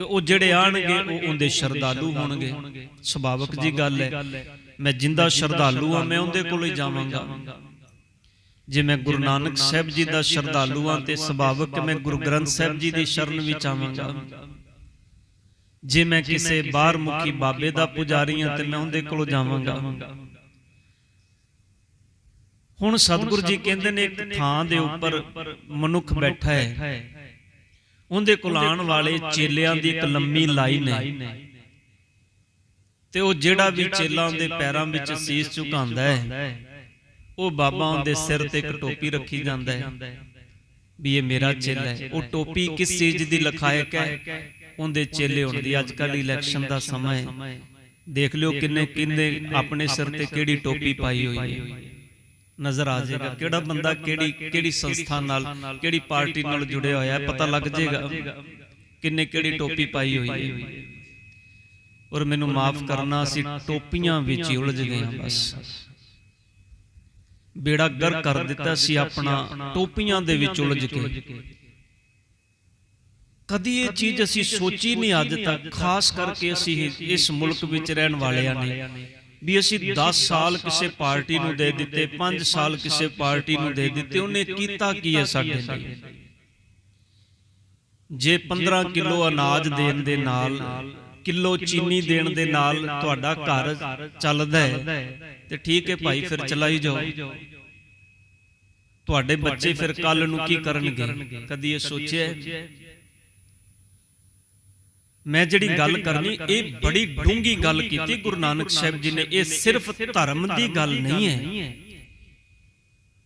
ਉਹ ਜਿਹੜੇ ਆਣਗੇ ਉਹ ਉਹਦੇ ਸ਼ਰਧਾਲੂ ਹੋਣਗੇ। ਸੁਭਾਵਕ ਜੀ ਗੱਲ ਹੈ। ਮੈਂ ਜਿੰਦਾ ਸ਼ਰਧਾਲੂ ਆ ਮੈਂ ਉਹਦੇ ਕੋਲ ਹੀ ਜਾਵਾਂਗਾ। ਜੇ ਮੈਂ ਗੁਰੂ ਨਾਨਕ ਸਾਹਿਬ ਜੀ ਦਾ ਸ਼ਰਧਾਲੂ ਆ ਤੇ ਸੁਭਾਵਕ ਮੈਂ ਗੁਰੂ ਗ੍ਰੰਥ ਸਾਹਿਬ ਜੀ ਦੀ ਸ਼ਰਨ ਵਿੱਚ ਆਵਾਂਗਾ। ਜੇ ਮੈਂ ਕਿਸੇ ਬਾਹਰ ਮੁਖੀ ਬਾਬੇ ਦਾ ਪੁਜਾਰੀ ਆ ਤੇ ਮੈਂ ਉਹਦੇ ਕੋਲ ਜਾਵਾਂਗਾ। ਹੁਣ ਸਤਿਗੁਰੂ ਜੀ ਕਹਿੰਦੇ ਨੇ ਇੱਕ ਥਾਂ ਦੇ ਉੱਪਰ ਮਨੁੱਖ ਬੈਠਾ ਹੈ। ਉਹਦੇ ਕੋਲ ਆਉਣ ਵਾਲੇ ਚੇਲਿਆਂ ਦੀ ਇੱਕ ਲੰਮੀ ਲਾਈਨ ਹੈ। ਤੇ ਉਹ ਜਿਹੜਾ ਵੀ ਚੇਲਾ ਉਹਦੇ ਪੈਰਾਂ ਵਿੱਚ ਸੀਸ ਝੁਕਾਉਂਦਾ ਹੈ। ਉਹ ਬਾਬਾ ਉਹਦੇ ਸਿਰ ਤੇ ਇੱਕ ਟੋਪੀ ਰੱਖੀ ਜਾਂਦਾ ਹੈ। ਵੀ ਇਹ ਮੇਰਾ ਚੇਲਾ ਹੈ। ਉਹ ਟੋਪੀ ਕਿਸ ਚੀਜ਼ ਦੀ ਲਖਾਇਕ ਹੈ? ਉਹਦੇ ਚੇਲੇ ਹੋਣ ਦੀ ਅੱਜ ਕੱਲ ਇਲੈਕਸ਼ਨ ਦਾ ਸਮਾਂ ਹੈ। ਦੇਖ ਲਿਓ ਕਿੰਨੇ ਕਿੰਨੇ ਆਪਣੇ ਸਿਰ ਤੇ ਕਿਹੜੀ ਟੋਪੀ ਪਾਈ ਹੋਈ ਹੈ। ਨਜ਼ਰ ਆ ਜਾਏਗਾ। ਕਿਹੜਾ ਬੰਦਾ ਕਿਹੜੀ ਕਿਹੜੀ ਸੰਸਥਾ ਨਾਲ ਕਿਹੜੀ ਪਾਰਟੀ ਨਾਲ ਜੁੜਿਆ ਹੋਇਆ ਹੈ ਪਤਾ ਲੱਗ ਜਾਏਗਾ। ਕਿੰਨੇ ਕਿਹੜੀ ਟੋਪੀ ਪਾਈ ਹੋਈ ਹੈ। ਔਰ ਮੈਨੂੰ ਮਾਫ ਕਰਨਾ ਅਸੀਂ ਟੋਪੀਆਂ ਵਿੱਚ ਹੀ ਉਲਝ ਗਏ ਹਾਂ ਬਸ। ਬੇੜਾ ਗਰ ਕਰ ਦਿੱਤਾ ਸੀ ਆਪਣਾ ਟੋਪੀਆਂ ਦੇ ਵਿੱਚ ਉਲਝ ਕੇ। ਕਦੀ ਇਹ ਚੀਜ਼ ਅਸੀਂ ਸੋਚੀ ਨਹੀਂ ਅੱਜ ਤੱਕ ਖਾਸ ਕਰਕੇ ਅਸੀਂ ਇਸ ਮੁਲਕ ਵਿੱਚ ਰਹਿਣ ਵਾਲਿਆਂ ਨੇ। ਵੀ ਅਸੀਂ 10 ਸਾਲ ਕਿਸੇ ਪਾਰਟੀ ਨੂੰ ਦੇ ਦਿੱਤੇ 5 ਸਾਲ ਕਿਸੇ ਪਾਰਟੀ ਨੂੰ ਦੇ ਦਿੱਤੇ ਉਹਨੇ ਕੀਤਾ ਕੀ ਹੈ ਸਾਡੇ ਲਈ? ਜੇ 15 ਕਿਲੋ ਅਨਾਜ ਦੇਣ ਦੇ ਨਾਲ ਕਿਲੋ ਚੀਨੀ ਦੇਣ ਦੇ ਨਾਲ ਤੁਹਾਡਾ ਘਰ ਚੱਲਦਾ ਹੈ ਤੇ ਠੀਕ ਹੈ ਭਾਈ ਫਿਰ ਚਲਾਈ ਜਾਓ। ਤੁਹਾਡੇ ਬੱਚੇ ਫਿਰ ਕੱਲ ਨੂੰ ਕੀ ਕਰਨਗੇ? ਕਦੀ ਇਹ ਸੋਚਿਆ? ਮੈਂ ਜਿਹੜੀ ਗੱਲ ਕਰਨੀ ਇਹ ਬੜੀ ਡੂੰਗੀ ਗੱਲ ਕੀਤੀ ਗੁਰੂ ਨਾਨਕ ਸਾਹਿਬ ਜੀ ਨੇ। ਇਹ ਸਿਰਫ ਧਰਮ ਦੀ ਗੱਲ ਨਹੀਂ ਹੈ।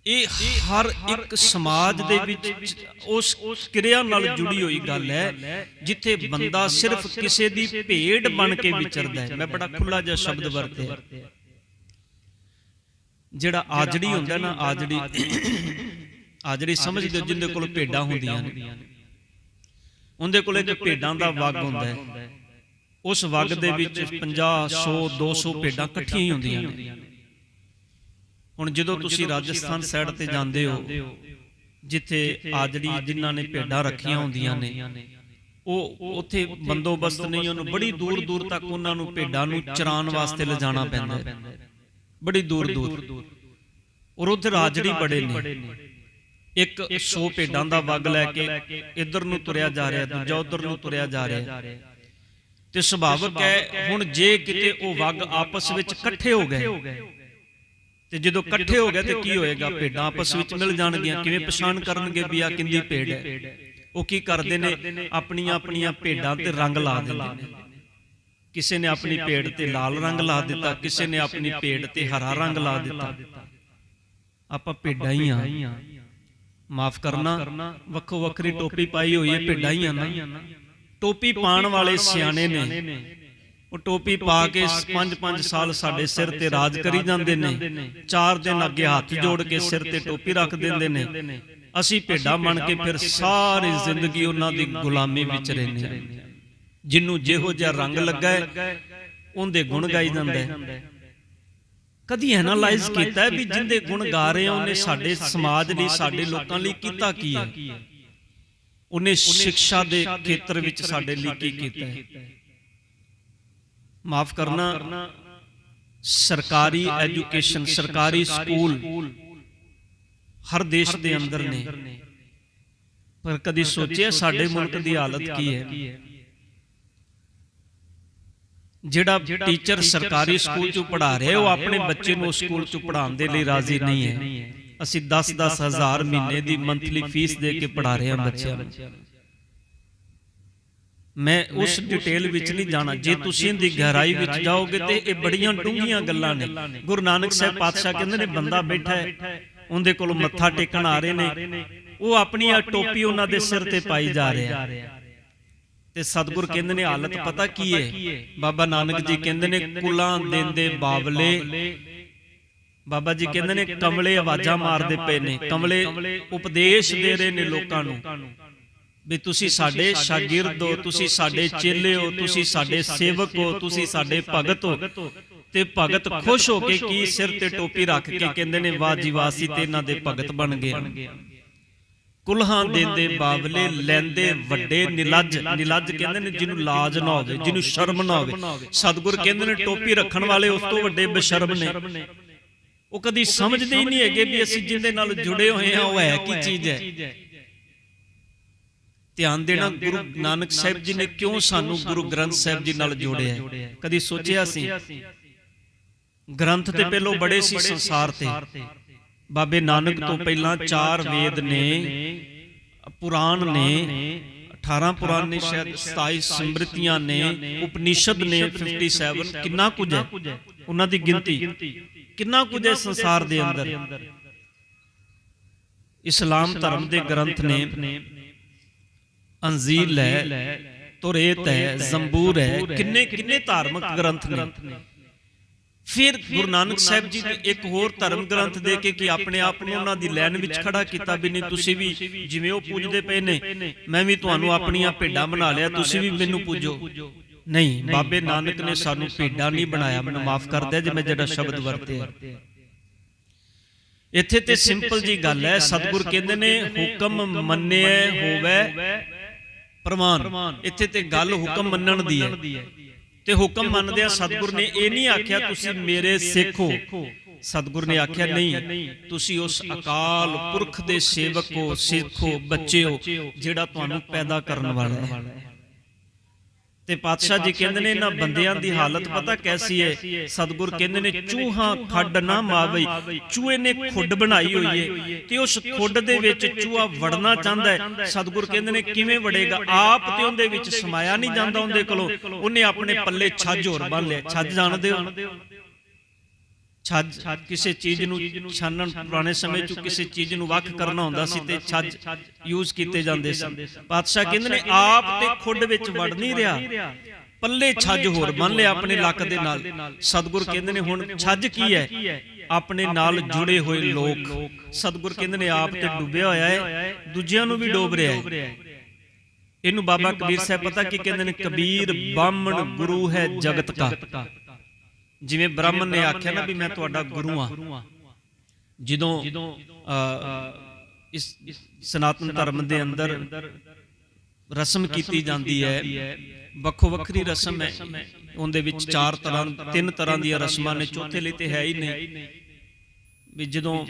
ਇਹ ਹਰ ਇੱਕ ਸਮਾਜ ਦੇ ਵਿੱਚ ਉਸ ਕਿਰਿਆ ਨਾਲ ਜੁੜੀ ਹੋਈ ਗੱਲ ਹੈ ਜਿੱਥੇ ਬੰਦਾ ਸਿਰਫ ਕਿਸੇ ਦੀ ਭੇਡ ਬਣ ਕੇ ਵਿਚਰਦਾ ਹੈ। ਮੈਂ ਬੜਾ ਖੁੱਲਾ ਜਿਹਾ ਸ਼ਬਦ ਵਰਤਿਆ। ਜਿਹੜਾ ਆਜੜੀ ਹੁੰਦਾ ਨਾ ਆਜੜੀ ਆਜੜੀ ਸਮਝਦੇ ਹੋ ਜਿੰਦੇ ਕੋਲ ਭੇਡਾਂ ਹੁੰਦੀਆਂ ਨੇ। ਉਹਦੇ ਕੋਲ ਇੱਕ ਭੇਡਾਂ ਦਾ ਵਗ ਹੁੰਦਾ ਹੈ। ਉਸ ਵਗ ਦੇ ਵਿੱਚ 50 100 200 ਭੇਡਾਂ ਇਕੱਠੀਆਂ ਹੀ ਹੁੰਦੀਆਂ ਨੇ। ਹੁਣ ਜਦੋਂ ਤੁਸੀਂ ਰਾਜਸਥਾਨ ਸਾਈਡ ਤੇ ਜਾਂਦੇ ਹੋ ਜਿੱਥੇ ਆਜੜੀ ਜਿਨ੍ਹਾਂ ਨੇ ਭੇਡਾਂ ਰੱਖੀਆਂ ਹੁੰਦੀਆਂ ਨੇ ਉਹ ਉੱਥੇ ਬੰਦੋਬਸਤ ਨਹੀਂ ਉਹਨੂੰ ਬੜੀ ਦੂਰ ਦੂਰ ਤੱਕ ਉਹਨਾਂ ਨੂੰ ਭੇਡਾਂ ਨੂੰ ਚਰਾਉਣ ਵਾਸਤੇ ਲਿਜਾਣਾ ਪੈਂਦਾ ਹੈ। ਬੜੀ ਦੂਰ ਦੂਰ। ਔਰ ਉੱਥੇ ਰਾਜੜੀ ਬੜੇ ਨੇ। ਇੱਕ 100 ਭੇਡਾਂ ਦਾ ਵਗ ਲੈ ਕੇ ਇੱਧਰ ਨੂੰ ਤੁਰਿਆ ਜਾ ਰਿਹਾ, ਦੂਜਾ ਉੱਧਰ ਨੂੰ ਤੁਰਿਆ ਜਾ ਰਿਹਾ। ਤੇ ਸੁਭਾਵਕ ਹੈ, ਹੁਣ ਜੇ ਕਿਤੇ ਉਹ ਵਗ ਆਪਸ ਵਿੱਚ ਇਕੱਠੇ ਹੋ ਗਏ, ਤੇ ਜਦੋਂ ਇਕੱਠੇ ਹੋ ਗਏ, ਤੇ ਕੀ ਹੋਏਗਾ? ਭੇਡਾਂ ਆਪਸ ਵਿੱਚ ਮਿਲ ਜਾਣਗੀਆਂ। ਕਿਵੇਂ ਪਛਾਣ ਕਰਨਗੇ ਵੀ ਆ ਕਿੰਦੀ ਭੇਡ ਹੈ? ਉਹ ਕੀ ਕਰਦੇ ਨੇ? ਆਪਣੀਆਂ ਆਪਣੀਆਂ ਭੇਡਾਂ ਤੇ ਰੰਗ ਲਾ ਦਿੰਦੇ ਨੇ। ਕਿਸੇ ਨੇ ਆਪਣੀ ਭੇਡ ਤੇ ਲਾਲ ਰੰਗ ਲਾ ਦਿੱਤਾ, ਕਿਸੇ ਨੇ ਆਪਣੀ ਭੇਡ ਤੇ ਹਰਾ ਰੰਗ ਲਾ ਦਿੱਤਾ। ਆਪਾਂ ਭੇਡਾਂ ਹੀ ਆ। ਮਾਫ ਕਰਨਾ। ਵੱਖੋ ਵੱਖਰੀ ਟੋਪੀ ਪਾਈ ਹੋਈ ਹੈ ਭੇਡਾਂ ਹੀ ਆ ਨਾ। ਟੋਪੀ ਪਾਣ ਵਾਲੇ ਸਿਆਣੇ ਨੇ। ਉਹ ਟੋਪੀ ਪਾ ਕੇ 5-5 ਸਾਲ ਸਾਡੇ ਸਿਰ ਤੇ ਰਾਜ ਕਰੀ ਜਾਂਦੇ ਨੇ। ਚਾਰ ਦਿਨ ਅੱਗੇ ਹੱਥ ਜੋੜ ਕੇ ਸਿਰ ਤੇ ਟੋਪੀ ਰੱਖ ਦਿੰਦੇ ਨੇ। ਅਸੀਂ ਭੇਡਾਂ ਬਣ ਕੇ ਫਿਰ ਸਾਰੀ ਜ਼ਿੰਦਗੀ ਉਹਨਾਂ ਦੀ ਗੁਲਾਮੀ ਵਿੱਚ ਰਹਿੰਦੇ ਜਿੰਨੂੰ ਜਿਹੋ ਜਿਹਾ ਰੰਗ ਲੱਗਾ ਹੈ ਉਹਦੇ ਗੁਣ ਗਾਈ ਜਾਂਦਾ ਹੈ। ਕਦੀ ਐਨਾਲਾਈਜ਼ ਕੀਤਾ ਵੀ ਜਿੰਦੇ ਗੁਣ ਗਾ ਰਹੇ ਆ ਉਹਨੇ ਸਾਡੇ ਸਮਾਜ ਲਈ ਸਾਡੇ ਲੋਕਾਂ ਲਈ ਕੀਤਾ ਕੀ ਹੈ? ਉਹਨੇ ਸਿੱਖਿਆ ਦੇ ਖੇਤਰ ਵਿੱਚ ਸਾਡੇ ਲਈ ਕੀ ਕੀਤਾ ਹੈ? ਮਾਫ ਕਰਨਾ ਸਰਕਾਰੀ ਐਜੂਕੇਸ਼ਨ ਸਰਕਾਰੀ ਸਕੂਲ ਹਰ ਦੇਸ਼ ਦੇ ਅੰਦਰ ਨੇ। ਪਰ ਕਦੀ ਸੋਚਿਆ ਸਾਡੇ ਮੁਲਕ ਦੀ ਹਾਲਤ ਕੀ ਹੈ? ਜਿਹੜਾ ਟੀਚਰ ਸਰਕਾਰੀ ਸਕੂਲ ਚ ਪੜ੍ਹਾ ਰਿਹਾ ਉਹ ਆਪਣੇ ਬੱਚੇ ਨੂੰ ਸਕੂਲ ਚ ਪੜ੍ਹਾਉਣ ਦੇ ਲਈ ਰਾਜ਼ੀ ਨਹੀਂ ਹੈ। ਅਸੀਂ 10-10 ਹਜ਼ਾਰ ਮਹੀਨੇ ਦੀ ਮੰਥਲੀ ਫੀਸ ਦੇ ਕੇ ਪੜ੍ਹਾ ਰਹੇ ਹਾਂ ਬੱਚਿਆਂ ਨੂੰ। ਮੈਂ ਉਸ ਡਿਟੇਲ ਵਿੱਚ ਨਹੀਂ ਜਾਣਾ ਜੇ ਤੁਸੀਂ ਇਹਦੀ ਗਹਿਰਾਈ ਵਿੱਚ ਜਾਓਗੇ ਤੇ ਇਹ ਬੜੀਆਂ ਡੂੰਘੀਆਂ ਗੱਲਾਂ ਨੇ। ਗੁਰੂ ਨਾਨਕ ਸਾਹਿਬ ਪਾਤਸ਼ਾਹ ਕਹਿੰਦੇ ਨੇ ਬੰਦਾ ਬੈਠਾ ਹੈ ਉਹਦੇ ਕੋਲ ਮੱਥਾ ਟੇਕਣ ਆ ਰਹੇ ਨੇ। ਉਹ ਆਪਣੀ ਟੋਪੀ ਉਹਨਾਂ ਦੇ ਸਿਰ ਤੇ ਪਾਈ ਜਾ ਰਿਹਾ ਤੇ ਸਤਿਗੁਰ ਕਹਿੰਦੇ ਨੇ ਹਾਲਤ ਪਤਾ ਕੀ ਹੈ ਬਾਬਾ ਨਾਨਕ ਜੀ ਕਹਿੰਦੇ ਨੇ ਕੁਲਾਂ ਦਿੰਦੇ ਬਾਬਲੇ। ਬਾਬਾ ਜੀ ਕਹਿੰਦੇ ਨੇ ਕਮਲੇ ਆਵਾਜ਼ਾਂ ਮਾਰਦੇ ਪਏ ਨੇ। ਕਮਲੇ ਉਪਦੇਸ਼ ਦੇ ਰਹੇ ਨੇ ਲੋਕਾਂ ਨੂੰ ਵੀ ਤੁਸੀਂ ਸਾਡੇ ਸ਼ਾਗਿਰਦ ਹੋ ਤੁਸੀਂ ਸਾਡੇ ਚੇਲੇ ਹੋ ਤੁਸੀਂ ਸਾਡੇ ਸੇਵਕ ਹੋ ਤੁਸੀਂ ਸਾਡੇ ਭਗਤ ਹੋ। ਤੇ ਭਗਤ ਖੁਸ਼ ਹੋ ਕੇ ਕੀ ਸਿਰ ਤੇ ਟੋਪੀ ਰੱਖ ਕੇ ਕਹਿੰਦੇ ਨੇ ਵਾਹ ਜੀ ਵਾਹ ਅਸੀਂ ਤੇ ਇਹਨਾਂ ਦੇ ਭਗਤ ਬਣ ਗਏ। ਕੁਲਹਾਂ ਦੇਂਦੇ ਬਾਬਲੇ ਲੈਂਦੇ ਵੱਡੇ ਨਿਲੱਜ ਨਿਲੱਜ ਕਹਿੰਦੇ ਨੇ ਜਿਹਨੂੰ ਲਾਜ ਨਾ ਹੋਵੇ ਜਿਹਨੂੰ ਸ਼ਰਮ ਨਾ ਹੋਵੇ। ਸਤਿਗੁਰ ਕਹਿੰਦੇ ਨੇ ਟੋਪੀ ਰੱਖਣ ਵਾਲੇ ਉਸ ਤੋਂ ਵੱਡੇ ਬਸ਼ਰਮ ਨੇ। ਉਹ ਕਦੀ ਸਮਝਦੇ ਹੀ ਨਹੀਂ ਹੈਗੇ ਵੀ ਅਸੀਂ ਜਿੰਦੇ ਨਾਲ ਜੁੜੇ ਹੋਏ ਹਾਂ ਉਹ ਹੈ ਕੀ ਚੀਜ਼ ਹੈ? ਧਿਆਨ ਦੇਣਾ ਗੁਰੂ ਨਾਨਕ ਸਾਹਿਬ ਜੀ ਨੇ ਕਿਉਂ ਸਾਨੂੰ ਗੁਰੂ ਗ੍ਰੰਥ ਸਾਹਿਬ ਜੀ ਨਾਲ ਜੋੜਿਆ? ਕਦੀ ਸੋਚਿਆ ਸੀ? ਗ੍ਰੰਥ ਤੇ ਪਹਿਲੋਂ ਬੜੇ ਸੀ ਸੰਸਾਰ ਤੇ। ਬਾਬੇ ਨਾਨਕ ਤੋਂ ਪਹਿਲਾਂ ਚਾਰ ਵੇਦ ਨੇ ਪੁਰਾਣ ਨੇ 18 ਪੁਰਾਣ ਨੇ ਸ਼ਾਇਦ 27 ਸਮ੍ਰਿਤੀਆਂ ਨੇ ਉਪਨਿਸ਼ਦ ਨੇ 57 ਕਿੰਨਾ ਕੁਝ ਹੈ? ਉਹਨਾਂ ਦੀ ਗਿਣਤੀ। ਕਿੰਨਾ ਕੁਝ ਹੈ ਸੰਸਾਰ ਦੇ ਅੰਦਰ? ਇਸਲਾਮ ਧਰਮ ਦੇ ਗ੍ਰੰਥ ਨੇ ਅੰਜ਼ੀਲ ਹੈ ਤੁਰੇਤ ਹੈ ਜ਼ੰਬੂਰ ਹੈ ਕਿੰਨੇ ਕਿੰਨੇ ਧਾਰਮਿਕ ਗ੍ਰੰਥ ਨੇ? ਫਿਰ ਗੁਰੂ ਨਾਨਕ ਸਾਹਿਬ ਜੀ ਨੇ ਇੱਕ ਹੋਰ ਧਰਮ ਗ੍ਰੰਥ ਦੇ ਕੇ ਕਿ ਆਪਣੇ ਆਪ ਨੂੰ ਉਹਨਾਂ ਦੀ ਲਾਈਨ ਵਿੱਚ ਖੜਾ ਕੀਤਾ ਵੀ ਨਹੀਂ ਤੁਸੀਂ ਵੀ ਜਿਵੇਂ ਉਹ ਪੂਜਦੇ ਪਏ ਨੇ ਮੈਂ ਵੀ ਤੁਹਾਨੂੰ ਆਪਣੀਆਂ ਭੇਡਾਂ ਬਣਾ ਲਿਆ ਤੁਸੀਂ ਵੀ ਮੈਨੂੰ ਪੂਜੋ। ਨਹੀਂ ਬਾਬੇ ਨਾਨਕ ਨੇ ਸਾਨੂੰ ਭੇਡਾਂ ਨਹੀਂ ਬਣਾਇਆ ਮੈਨੂੰ ਮਾਫ ਕਰ ਦਿਆ ਜੇ ਮੈਂ ਜਿਹੜਾ ਸ਼ਬਦ ਵਰਤਿਆ ਇੱਥੇ ਤੇ ਸਿੰਪਲ ਜੀ ਗੱਲ ਹੈ ਸਤਿਗੁਰ ਕਹਿੰਦੇ ਨੇ ਹੁਕਮ ਮੰਨਿਆ ਹੋਵੇ ਪ੍ਰਮਾਨ। ਇੱਥੇ ਤੇ ਗੱਲ ਹੁਕਮ ਮੰਨਣ ਦੀ ਹੈ ਤੇ ਹੁਕਮ ਮੰਨਦੇ ਆ ਸਤਿਗੁਰ ਨੇ ਇਹ ਨਹੀਂ ਆਖਿਆ, ਤੁਸੀਂ ਮੇਰੇ ਸਿੱਖ। ਹੋ ਸਤਿਗੁਰ ਨੇ ਆਖਿਆ, ਨਹੀਂ, ਤੁਸੀਂ ਉਸ ਅਕਾਲ ਪੁਰਖ ਦੇ ਸੇਵਕ ਹੋ, ਸਿੱਖ ਹੋ ਬੱਚੇ ਹੋ, ਜਿਹੜਾ ਤੁਹਾਨੂੰ ਪੈਦਾ ਕਰਨ ਵਾਲਾ ਹੈ। ਤੇ ਪਾਤਸ਼ਾਹ ਜੀ ਕਹਿੰਦੇ ਨੇ, ਇਹਨਾਂ ਬੰਦਿਆਂ ਦੀ ਹਾਲਤ ਪਤਾ ਕੈਸੀ ਹੈ ਸਤਿਗੁਰ ਕਹਿੰਦੇ ਨੇ, ਚੂਹਾ ਖੱਡ ਨਾ ਮਾਵਈ, ਚੂਹੇ ਨੇ ਖੁੱਡ ਬਣਾਈ ਹੋਈ ਹੈ ਤੇ ਉਸ ਖੁੱਡ ਦੇ ਵਿੱਚ ਚੂਹਾ ਵੜਨਾ ਚਾਹੁੰਦਾ ਹੈ ਸਤਿਗੁਰ ਕਹਿੰਦੇ ਨੇ, ਕਿਵੇਂ ਵੜੇਗਾ? ਆਪ ਤੇ ਉਹਦੇ ਵਿੱਚ ਸਮਾਇਆ ਨਹੀਂ ਜਾਂਦਾ ਉਹਦੇ ਕੋਲੋਂ। ਉਹਨੇ ਆਪਣੇ ਪੱਲੇ ਛੱਜ ਹੋਰ ਬੰਨ ਲਿਆ। ਛੱਜ ਜਾਣਦੇ ਹੋ? ਛੱਜ ਕਿਸੇ ਚੀਜ਼ ਨੂੰ ਛਾਨਣ ਪੁਰਾਣੇ ਸਮੇਂ 'ਚ ਕਿਸੇ ਚੀਜ਼ ਨੂੰ ਵੱਖ ਕਰਨਾ ਹੁੰਦਾ ਸੀ ਤੇ ਛੱਜ ਯੂਜ਼ ਕੀਤੇ ਜਾਂਦੇ ਸੀ ਪਾਤਸ਼ਾਹ ਕਹਿੰਦੇ ਨੇ ਆਪ ਤੇ ਖੁੱਡ ਵਿੱਚ ਵੜ ਨਹੀਂ ਰਿਹਾ। ਪੱਲੇ ਛੱਜ ਹੋਰ ਬੰਨ ਲਿਆ ਆਪਣੇ ਲੱਕ ਦੇ ਨਾਲ। ਸਤਿਗੁਰ ਕਹਿੰਦੇ ਨੇ ਹੁਣ ਛੱਜ ਕੀ ਹੈ? ਆਪਣੇ ਨਾਲ ਜੁੜੇ ਹੋਏ ਲੋਕ। ਸਤਿਗੁਰ ਕਹਿੰਦੇ ਨੇ ਆਪ ਤੇ ਡੁੱਬਿਆ ਹੋਇਆ ਹੈ। ਦੂਜਿਆਂ ਨੂੰ ਵੀ ਡੋਬ ਰਿਹਾ ਹੈ। ਇਹਨੂੰ ਬਾਬਾ ਕਬੀਰ ਸਾਹਿਬ ਪਤਾ ਕੀ ਕਹਿੰਦੇ ਨੇ? ਕਬੀਰ ਬਾਹਮਣ ਗੁਰੂ ਹੈ ਜਗਤ ਕਾ ਜਿਵੇਂ ਬ੍ਰਾਹਮਣ ਨੇ ਆਖਿਆ ਨਾ ਵੀ ਮੈਂ ਤੁਹਾਡਾ ਗੁਰੂ ਆ ਜਦੋਂ ਇਸ ਸਨਾਤਨ ਧਰਮ ਦੇ ਅੰਦਰ ਰਸਮ ਕੀਤੀ ਜਾਂਦੀ ਹੈ। ਵੱਖੋ ਵੱਖਰੀ ਰਸਮ ਹੈ। ਉਹਦੇ ਵਿੱਚ ਚਾਰ ਤਰ੍ਹਾਂ ਤਿੰਨ ਤਰ੍ਹਾਂ ਦੀਆਂ ਰਸਮਾਂ ਨੇ ਚੌਥੇ ਲਈ ਤੇ ਹੈ ਹੀ ਨਹੀਂ। ਵੀ ਜਦੋਂ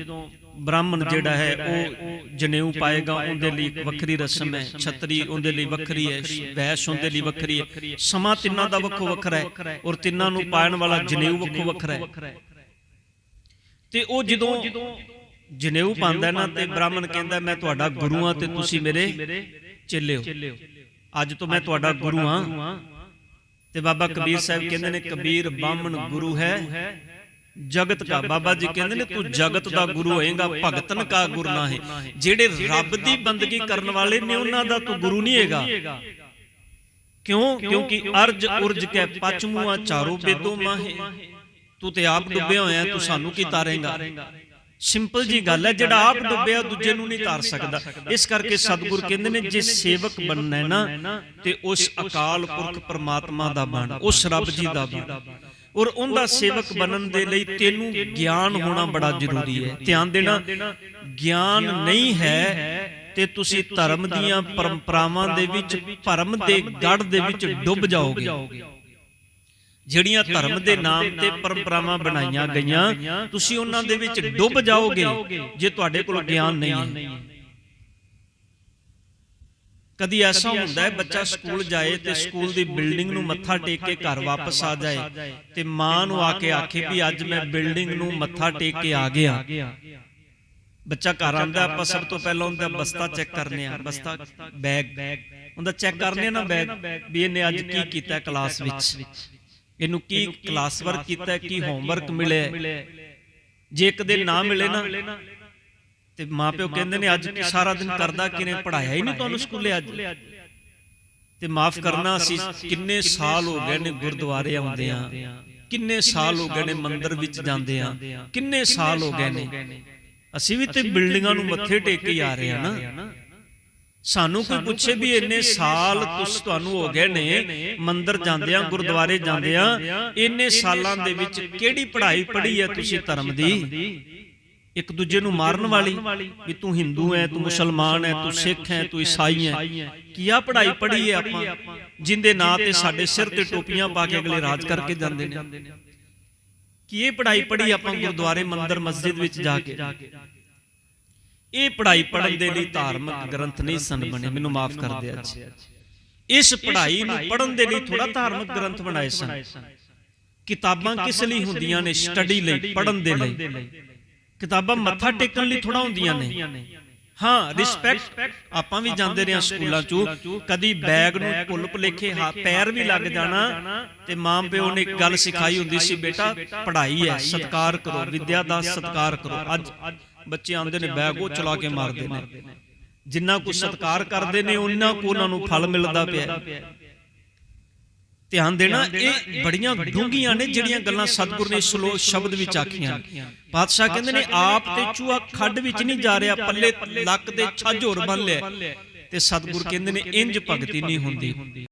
ਬ੍ਰਾਹਮਣ ਜਿਹੜਾ ਹੈ ਉਹ ਜਨੇਊ ਪਾਏਗਾ ਉਹਦੇ ਲਈ ਇੱਕ ਵੱਖਰੀ ਰਸਮ ਹੈ ਛਤਰੀ ਉਹਦੇ ਲਈ ਵੱਖਰੀ ਹੈ ਵੈਸ਼ ਉਹਦੇ ਲਈ ਵੱਖਰੀ ਹੈ ਸਮਾਂ ਤਿੰਨਾਂ ਦਾ ਵੱਖੋ ਵੱਖਰਾ ਹੈ ਔਰ ਤਿੰਨਾਂ ਨੂੰ ਪਾਣ ਵਾਲਾ ਜਨੇਊ ਵੱਖੋ ਵੱਖਰਾ ਹੈ। ਤੇ ਉਹ ਜਦੋਂ ਜਨੇਊ ਪਾਉਂਦਾ ਨਾ ਤੇ ਬ੍ਰਾਹਮਣ ਕਹਿੰਦਾ ਮੈਂ ਤੁਹਾਡਾ ਗੁਰੂ ਆ ਤੇ ਤੁਸੀਂ ਮੇਰੇ ਚੇਲੇ ਹੋ ਅੱਜ ਤੋਂ ਮੈਂ ਤੁਹਾਡਾ ਗੁਰੂ ਆ ਤੇ ਬਾਬਾ ਕਬੀਰ ਸਾਹਿਬ ਕਹਿੰਦੇ ਨੇ ਕਬੀਰ ਬਾਹਮਣ ਗੁਰੂ ਹੈ ਜਗਤ ਕਾ ਬਾਬਾ ਜੀ ਕਹਿੰਦੇ ਨੇ ਤੂੰ ਜਗਤ ਦਾ ਗੁਰੂ ਹੋਏਗਾ ਭਗਤਨ ਕਾ ਗੁਰ ਨਾ ਹੈ ਜਿਹੜੇ ਰੱਬ ਦੀ ਬੰਦਗੀ ਕਰਨ ਵਾਲੇ ਨੇ ਉਹਨਾਂ ਦਾ ਤੂੰ ਗੁਰੂ ਨਹੀਂ ਹੈਗਾ। ਕਿਉਂ? ਕਿਉਂਕਿ ਅਰਜ ਉਰਜ ਕੈ ਪਚਮੂਆ ਚਾਰੋ ਬੇਦੋ ਮਾਹੇ। ਤੂੰ ਤੇ ਆਪ ਡੁੱਬਿਆ ਹੋਇਆ ਤੂੰ ਸਾਨੂੰ ਕੀ ਤਾਰੇਂਗਾ? ਸਿੰਪਲ ਜੀ ਗੱਲ ਹੈ ਜਿਹੜਾ ਆਪ ਡੁੱਬਿਆ ਦੂਜੇ ਨੂੰ ਨਹੀਂ ਤਾਰ ਸਕਦਾ। ਇਸ ਕਰਕੇ ਸਤਿਗੁਰ ਕਹਿੰਦੇ ਨੇ ਜੇ ਸੇਵਕ ਬਣਨਾ ਹੈ ਨਾ ਤੇ ਉਸ ਅਕਾਲ ਪੁਰਖ ਪ੍ਰਮਾਤਮਾ ਦਾ ਬਣ ਉਸ ਰੱਬ ਜੀ ਦਾ ਬਣ। ਔਰ ਉਹਦਾ ਸੇਵਕ ਬਣਨ ਦੇ ਲਈ ਤੈਨੂੰ ਗਿਆਨ ਹੋਣਾ ਬੜਾ ਜ਼ਰੂਰੀ ਹੈ। ਧਿਆਨ ਦੇਣਾ ਗਿਆਨ ਨਹੀਂ ਹੈ ਤੇ ਤੁਸੀਂ ਧਰਮ ਦੀਆਂ ਪਰੰਪਰਾਵਾਂ ਦੇ ਵਿੱਚ ਭਰਮ ਦੇ ਗੜ ਦੇ ਵਿੱਚ ਡੁੱਬ ਜਾਓਗੇ। ਜਿਹੜੀਆਂ ਧਰਮ ਦੇ ਨਾਮ ਤੇ ਪਰੰਪਰਾਵਾਂ ਬਣਾਈਆਂ ਗਈਆਂ ਤੁਸੀਂ ਉਹਨਾਂ ਦੇ ਵਿੱਚ ਡੁੱਬ ਜਾਓਗੇ ਜੇ ਤੁਹਾਡੇ ਕੋਲ ਗਿਆਨ ਨਹੀਂ ਹੈ। ਕਦੀ ਐਸਾ ਹੁੰਦਾ ਹੈ ਬੱਚਾ ਸਕੂਲ ਜਾਏ ਤੇ ਸਕੂਲ ਦੀ ਬਿਲਡਿੰਗ ਨੂੰ ਮੱਥਾ ਟੇਕ ਕੇ ਘਰ ਵਾਪਸ ਆ ਜਾਏ। ਤੇ ਮਾਂ ਨੂੰ ਆ ਕੇ ਆਖੇ ਵੀ ਅੱਜ ਮੈਂ ਬਿਲਡਿੰਗ ਨੂੰ ਮੱਥਾ ਟੇਕ ਕੇ ਆ ਗਿਆ। ਬੱਚਾ ਘਰ ਆਂਦਾ ਆਪਾਂ ਸਭ ਤੋਂ ਪਹਿਲਾਂ ਉਹਦਾ ਬਸਤਾ ਚੈੱਕ ਕਰਨੇ ਆ ਬਸਤਾ ਬੈਗ ਉਹਦਾ ਚੈੱਕ ਕਰਨੇ ਨਾ ਬੈਗ ਵੀ ਇਹਨੇ ਅੱਜ ਕੀ ਕੀਤਾ ਕਲਾਸ ਵਿੱਚ? ਇਹਨੂੰ ਕੀ ਕਲਾਸ ਵਰਕ ਕੀਤਾ ਕੀ ਹੋਮਵਰਕ ਮਿਲਿਆ? ਜੇ ਇੱਕ ਦਿਨ ਨਾ ਮਿਲੇ ਨਾ ਤੇ ਮਾਪਿਓ ਕਹਿੰਦੇ ਨੇ ਅੱਜ ਸਾਰਾ ਦਿਨ ਕਰਦਾ ਕਿਨੇ ਪੜਾਇਆ ਹੀ ਨਹੀਂ ਤੁਹਾਨੂੰ ਸਕੂਲੇ ਅੱਜ? ਤੇ ਮਾਫ ਕਰਨਾ ਅਸੀਂ ਕਿੰਨੇ ਸਾਲ ਹੋ ਗਏ ਨੇ ਗੁਰਦੁਆਰੇ ਆਉਂਦੇ ਆ ਕਿੰਨੇ ਸਾਲ ਹੋ ਗਏ ਨੇ ਮੰਦਿਰ ਵਿੱਚ ਜਾਂਦੇ ਆ ਕਿੰਨੇ ਸਾਲ ਹੋ ਗਏ ਨੇ? ਅਸੀਂ ਵੀ ਤੇ ਬਿਲਡਿੰਗਾਂ ਨੂੰ ਮੱਥੇ ਟੇਕ ਕੇ ਆ ਰਹੇ ਆ ਨਾ। ਸਾਨੂੰ ਕੋਈ ਪੁੱਛੇ ਵੀ ਇੰਨੇ ਸਾਲ ਤੁਸੀਂ ਤੁਹਾਨੂੰ ਹੋ ਗਏ ਨੇ ਮੰਦਿਰ ਜਾਂਦੇ ਆ ਗੁਰਦੁਆਰੇ ਜਾਂਦੇ ਆ ਇੰਨੇ ਸਾਲਾਂ ਦੇ ਵਿੱਚ ਕਿਹੜੀ ਪੜ੍ਹਾਈ ਪੜ੍ਹੀ ਹੈ ਤੁਸੀਂ ਧਰਮ ਦੀ? ਇੱਕ ਦੂਜੇ ਨੂੰ ਮਾਰਨ ਵਾਲੀ ਵੀ ਤੂੰ ਹਿੰਦੂ ਹੈ ਤੂੰ ਮੁਸਲਮਾਨ ਹੈ ਤੂੰ ਸਿੱਖ ਹੈ ਤੂੰ ਈਸਾਈ ਹੈ ਕੀ ਆ ਪੜ੍ਹਾਈ ਪੜ੍ਹੀ ਆਪਾਂ? ਜਿੰਦੇ ਨਾਂ ਤੇ ਸਾਡੇ ਸਿਰ ਤੇ ਟੋਪੀਆਂ ਪਾ ਕੇ ਅਗਲੇ ਰਾਜ ਕਰਕੇ ਜਾਂਦੇ ਨੇ। ਕੀ ਇਹ ਪੜ੍ਹਾਈ ਪੜ੍ਹੀ ਆਪਾਂ ਗੁਰਦੁਆਰੇ ਮੰਦਿਰ, ਮਸਜਿਦ ਵਿੱਚ ਜਾ ਕੇ? ਇਹ ਪੜ੍ਹਾਈ ਪੜ੍ਹਨ ਦੇ ਲਈ ਧਾਰਮਿਕ ਗ੍ਰੰਥ ਨਹੀਂ ਸਨ ਬਣੇ, ਮੈਨੂੰ ਮਾਫ ਕਰ ਦਿਆ ਜੀ। ਇਸ ਪੜ੍ਹਾਈ ਨੂੰ ਪੜ੍ਹਨ ਦੇ ਲਈ ਥੋੜਾ ਧਾਰਮਿਕ ਗ੍ਰੰਥ ਬਣਾਏ ਸਨ। ਕਿਤਾਬਾਂ ਕਿਸ ਲਈ ਹੁੰਦੀਆਂ ਨੇ? ਸਟੱਡੀ ਲਈ, ਪੜ੍ਹਨ ਦੇ ਲਈ। ਕਿਤਾਬਾਂ ਮੱਥਾ ਟੇਕਣ ਲਈ ਥੋੜਾ ਹੁੰਦੀਆਂ ਨੇ। ਹਾਂ ਰਿਸਪੈਕਟ ਆਪਾਂ ਵੀ ਜਾਂਦੇ ਰਹੇ ਸਕੂਲਾਂ 'ਚ। ਕਦੀ ਬੈਗ ਨੂੰ ਭੁੱਲ ਭੁਲੇਖੇ ਪੈਰ ਵੀ ਲੱਗ ਜਾਣਾ ਤੇ ਮਾਂ ਪਿਓ ਨੇ ਇੱਕ ਗੱਲ ਸਿਖਾਈ ਹੁੰਦੀ ਸੀ ਬੇਟਾ ਪੜ੍ਹਾਈ ਹੈ ਸਤਕਾਰ ਕਰੋ ਵਿਦਿਆ ਦਾ ਸਤਕਾਰ ਕਰੋ। ਅੱਜ ਬੱਚੇ ਆਉਂਦੇ ਨੇ ਬੈਗ ਉਹ ਚਲਾ ਕੇ ਮਾਰਦੇ ਨੇ। ਜਿੰਨਾ ਕੁ ਸਤਕਾਰ ਕਰਦੇ ਨੇ ਉਹਨਾਂ ਕੋ ਉਹਨਾਂ ਨੂੰ ਫਲ ਮਿਲਦਾ ਪਿਆ। ਧਿਆਨ ਦੇਣਾ ਇਹ ਬੜੀਆਂ ਡੂੰਘੀਆਂ ਨੇ ਜਿਹੜੀਆਂ ਗੱਲਾਂ ਸਤਿਗੁਰ ਨੇ ਸਲੋ ਸ਼ਬਦ ਵਿੱਚ ਆਖੀਆਂ ਪਾਤਸ਼ਾਹ ਕਹਿੰਦੇ ਨੇ ਆਪ ਤੇ ਚੂਹਾ ਖੱਡ ਵਿੱਚ ਨਹੀਂ ਜਾ ਰਿਹਾ ਪੱਲੇ ਲੱਕ ਦੇ ਛੱਜ ਹੋਰ ਬੰਨ ਲਿਆ। ਤੇ ਸਤਿਗੁਰ ਕਹਿੰਦੇ ਨੇ ਇੰਜ ਭਗਤੀ ਨਹੀਂ ਹੁੰਦੀ।